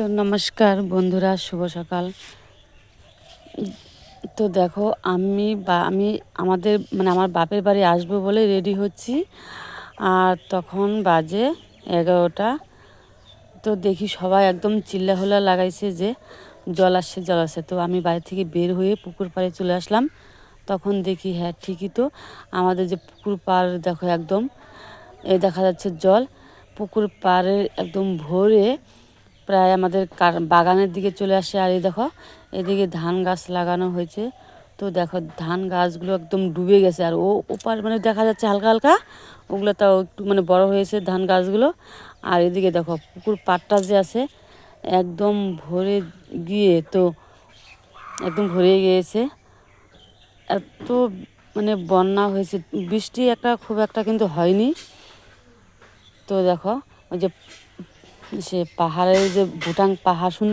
তো নমস্কার বন্ধুরা, শুভ সকাল। তো দেখো, আমি বা, আমি আমাদের মানে আমার বাপের বাড়ি আসব বলে রেডি হচ্ছি। আর তখন বাজে এগারোটা। তো দেখি সবাই একদম চিল্লাহোলা লাগাইছে যে জল আসছে জল আসছে। তো আমি বাড়ি থেকে বের হয়ে পুকুর পাড়ে চলে আসলাম। তখন দেখি হ্যাঁ ঠিকই তো। আমাদের যে পুকুর পাড়, দেখো একদম এই দেখা যাচ্ছে জল। পুকুর পাড়ে একদম ভোরে প্রায় আমাদের বাগানের দিকে চলে আসে। আর এই দেখো, এদিকে ধান গাছ লাগানো হয়েছে। তো দেখো, ধান গাছগুলো একদম ডুবে গেছে। আর ও ওপার মানে দেখা যাচ্ছে হালকা হালকা, ওগুলো তাও একটু মানে বড় হয়েছে ধান গাছগুলো। আর এদিকে দেখো, পুকুর পাড়টা যে আছে, একদম ভরে গিয়ে তো একদম ভরে গিয়েছে। এত মানে বন্যা হয়েছে, বৃষ্টি একটা খুব একটা কিন্তু হয়নি। তো দেখো, ওই যে সে পাহাড়ের যে ভুটাং পাহাড় শুন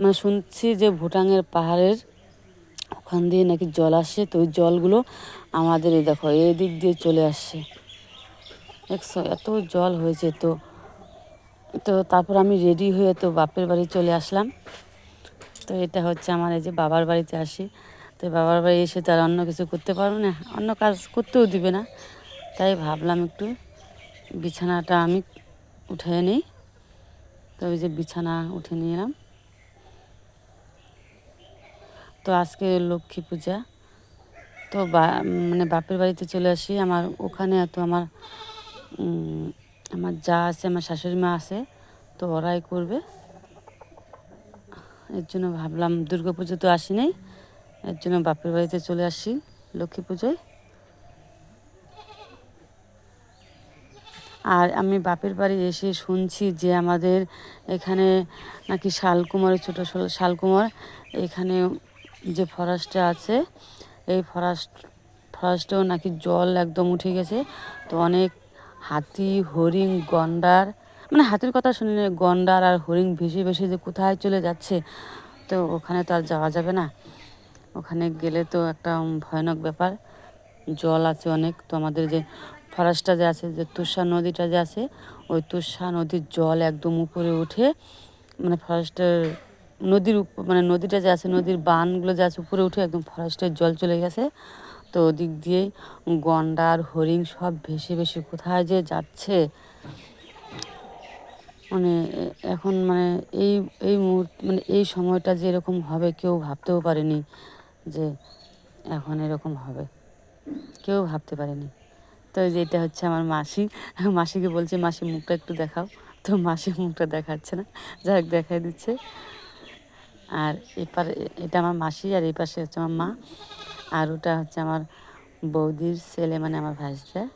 মানে শুনছি যে ভুটাংয়ের পাহাড়ের ওখান দিয়ে নাকি জল আসে, তো ওই জলগুলো আমাদের এই দেখো, এই দিক দিয়ে চলে আসছে। দেখছ, এত জল হয়েছে তো। তো তারপর আমি রেডি হয়ে তো বাপের বাড়ি চলে আসলাম। তো এটা হচ্ছে আমার এই যে বাবার বাড়িতে আসি। তো বাবার বাড়ি এসে তো আর অন্য কিছু করতে পারব না, অন্য কাজ করতেও দিবে না। তাই ভাবলাম একটু বিছানাটা আমি উঠে নিই। তো ওই যে বিছানা উঠে নিলাম। তো আজকে লক্ষ্মী পূজা। তো মানে বাপের বাড়িতে চলে আসি। আমার ওখানে তো আমার আমার যা আছে, আমার শাশুড়ি মা আছে, তো ওরাই করবে। এর জন্য ভাবলাম দুর্গা পুজো তো আসি নাই এর জন্য বাপের বাড়িতে চলে আসি লক্ষ্মী পুজোয়। আর আমি বাপের বাড়ি এসে শুনছি যে আমাদের এখানে নাকি শালকুমারের ছোটো শালকুমার এখানে যে ফরেস্টটা আছে, এই ফরেস্ট ফরেস্টেও নাকি জল একদম উঠে গেছে। তো অনেক হাতি, হরিণ, গন্ডার মানে হাতির কথা শুনি গন্ডার আর হরিণ ভেসে ভেসে যে কোথায় চলে যাচ্ছে, তো ওখানে তো আর যাওয়া যাবে না। ওখানে গেলে তো একটা ভয়ানক ব্যাপার, জল আছে অনেক। তো আমাদের যে ফরেস্টটা যে আছে, যে তুষা নদীটা যে আছে, ওই তুষা নদীর জল একদম উপরে উঠে মানে ফরেস্টের নদীর মানে নদীটা যে আছে, নদীর বানগুলো যে আছে উপরে উঠে একদম ফরেস্টের জল চলে গেছে। তো ওদিক দিয়ে গন্ডার হরিণ সব ভেসে ভেসে কোথায় যে যাচ্ছে? মানে এখন মানে এই এই মুহূর্ত মানে এই সময়টা যে এরকম হবে কেউ ভাবতেও পারেনি যে এখন এরকম হবে। কেউ ভাবতে পারেনি। তো যেটা হচ্ছে আমার মাসি। মাসিকে বলছে, মাসি, মুখটা একটু দেখাও। তো মাসি মুখটা দেখাচ্ছে না। যাই দেখাই দিচ্ছে। আর এপার, এটা আমার মাসি আর এই পাশে হচ্ছে আমার মা। আর ওটা হচ্ছে আমার বৌদির ছেলে মানে আমার ভাইসটা